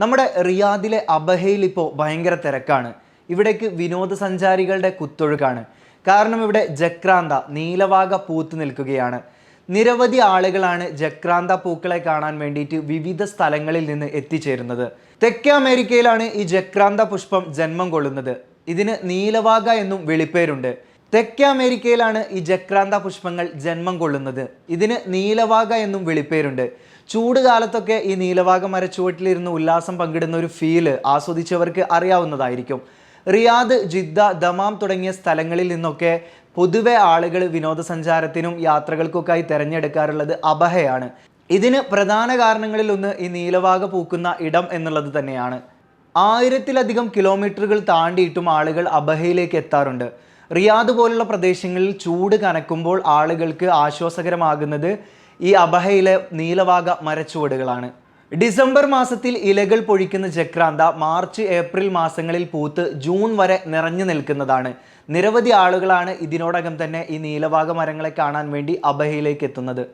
നമ്മുടെ റിയാദിലെ അബഹയിൽ ഇപ്പോൾ ഭയങ്കര തിരക്കാണ്. ഇവിടേക്ക് വിനോദസഞ്ചാരികളുടെ കുത്തൊഴുക്കാണ്. കാരണം ഇവിടെ ജക്രാന്ത നീലവാക പൂത്ത് നിൽക്കുകയാണ്. നിരവധി ആളുകളാണ് ജക്രാന്ത പൂക്കളെ കാണാൻ വേണ്ടിയിട്ട് വിവിധ സ്ഥലങ്ങളിൽ നിന്ന് എത്തിച്ചേരുന്നത്. തെക്കേ അമേരിക്കയിലാണ് ഈ ജക്രാന്ത പുഷ്പം ജന്മം കൊള്ളുന്നത്. ഇതിന് നീലവാക എന്നും വിളിപ്പേരുണ്ട്. തെക്കേ അമേരിക്കയിലാണ് ഈ ജക്രാന്ത പുഷ്പങ്ങൾ ജന്മം കൊള്ളുന്നത്. ഇതിന് നീലവാക എന്നും വിളിപ്പേരുണ്ട്. ചൂട് കാലത്തൊക്കെ ഈ നീലവാക മരച്ചുവട്ടിലിരുന്ന് ഉല്ലാസം പങ്കിടുന്ന ഒരു ഫീൽ ആസ്വദിച്ചവർക്ക് അറിയാവുന്നതായിരിക്കും. റിയാദ് ജിദ്ദ ദമാം തുടങ്ങിയ സ്ഥലങ്ങളിൽ നിന്നൊക്കെ പൊതുവെ ആളുകൾ വിനോദസഞ്ചാരത്തിനും യാത്രകൾക്കൊക്കെയായി തിരഞ്ഞെടുക്കാറുള്ളത് അബഹയാണ് ഇതിന് പ്രധാന കാരണങ്ങളിൽ ഒന്ന് ഈ നീലവാക പൂക്കുന്ന ഇടം എന്നുള്ളത് തന്നെയാണ്. ആയിരത്തിലധികം കിലോമീറ്ററുകൾ താണ്ടിയിട്ടും ആളുകൾ അബഹയിലേക്ക് എത്താറുണ്ട്. റിയാദ് പോലുള്ള പ്രദേശങ്ങളിൽ ചൂട് കനക്കുമ്പോൾ ആളുകൾക്ക് ആശ്വാസകരമാകുന്നത് ഈ അബഹയിലെ നീലവാക മരച്ചുവടുകളാണ്. ഡിസംബർ മാസത്തിൽ ഇലകൾ പൊഴിക്കുന്ന ചക്രാന്ത മാർച്ച് ഏപ്രിൽ മാസങ്ങളിൽ പൂത്ത് ജൂൺ വരെ നിറഞ്ഞു നിൽക്കുന്നതാണ്. നിരവധി ആളുകളാണ് ഇതിനോടകം തന്നെ ഈ നീലവാക മരങ്ങളെ കാണാൻ വേണ്ടി അബഹയിലേക്ക് എത്തുന്നത്.